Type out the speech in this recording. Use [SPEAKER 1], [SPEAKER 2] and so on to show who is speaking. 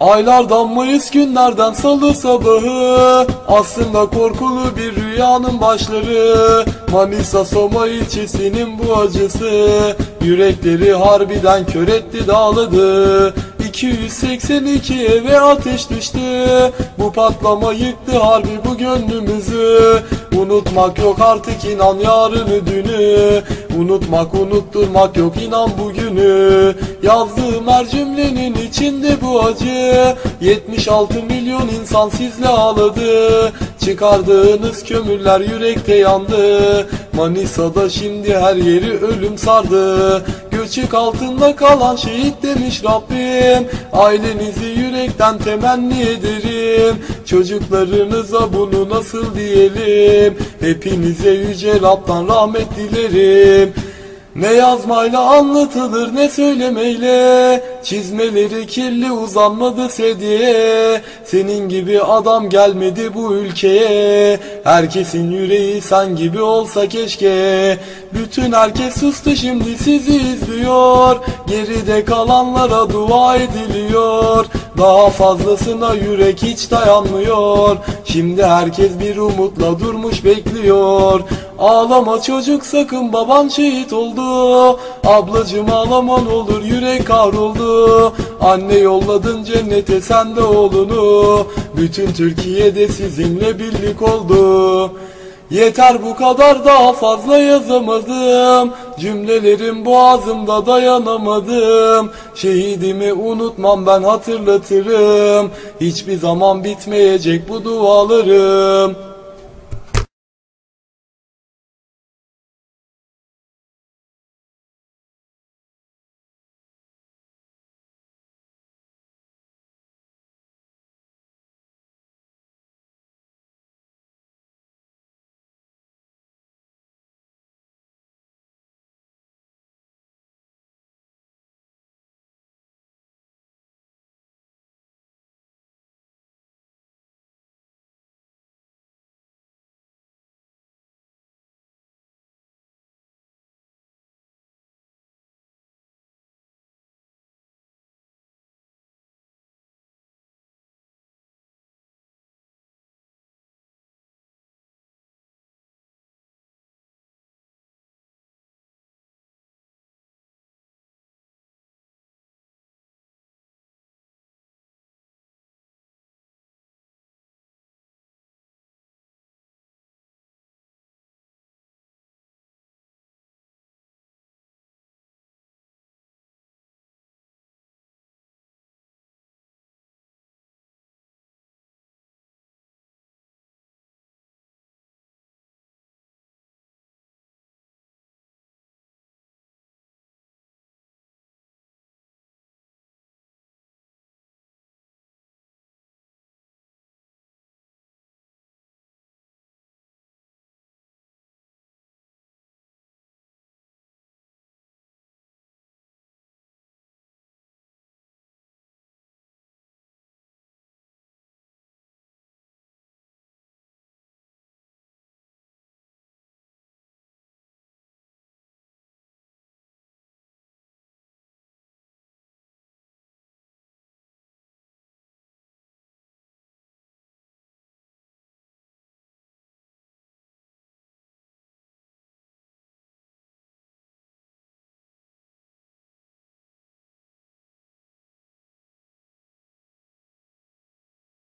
[SPEAKER 1] Aylardan Mayıs günlerden salı sabahı. Aslında korkulu bir rüyanın başları. Manisa Soma ilçesinin bu acısı. Yürekleri harbiden kör etti dağladı 282 eve ateş düştü. Bu patlama yıktı harbi bu gönlümüzü. Unutmak yok artık inan yarını dünü. Unutmak unutturmak yok inan bugünü. Yazdığım her cümlenin içinde bu acı. 76 milyon insan sizle ağladı Çıkardığınız kömürler yürekte yandı. Manisa'da şimdi her yeri ölüm sardı. Göçük altında kalan şehit demiş Rabbim. Ailenizi yürekten temenni ederim. Çocuklarınıza bunu nasıl diyelim? Hepinize yüce Rab'dan rahmet dilerim. Ne yazmayla anlatılır ne söylemeyle Çizmeleri kirli uzanmadı sedyeye. Senin gibi adam gelmedi bu ülkeye. Herkesin yüreği sen gibi olsa keşke. Bütün herkes sustu şimdi sizi izliyor. Geride kalanlara dua ediliyor Daha fazlasına yürek hiç dayanmıyor. Şimdi herkes bir umutla durmuş bekliyor. Ağlama çocuk sakın baban şehit oldu. Ablacım ağlaman olur yürek kahroldu Anne yolladın cennete sen de oğlunu. Bütün Türkiye'de sizinle birlik oldu Yeter bu kadar daha fazla yazamadım. Cümlelerim boğazımda dayanamadım. Şehidimi unutmam ben hatırlatırım. Hiçbir zaman bitmeyecek bu dualarım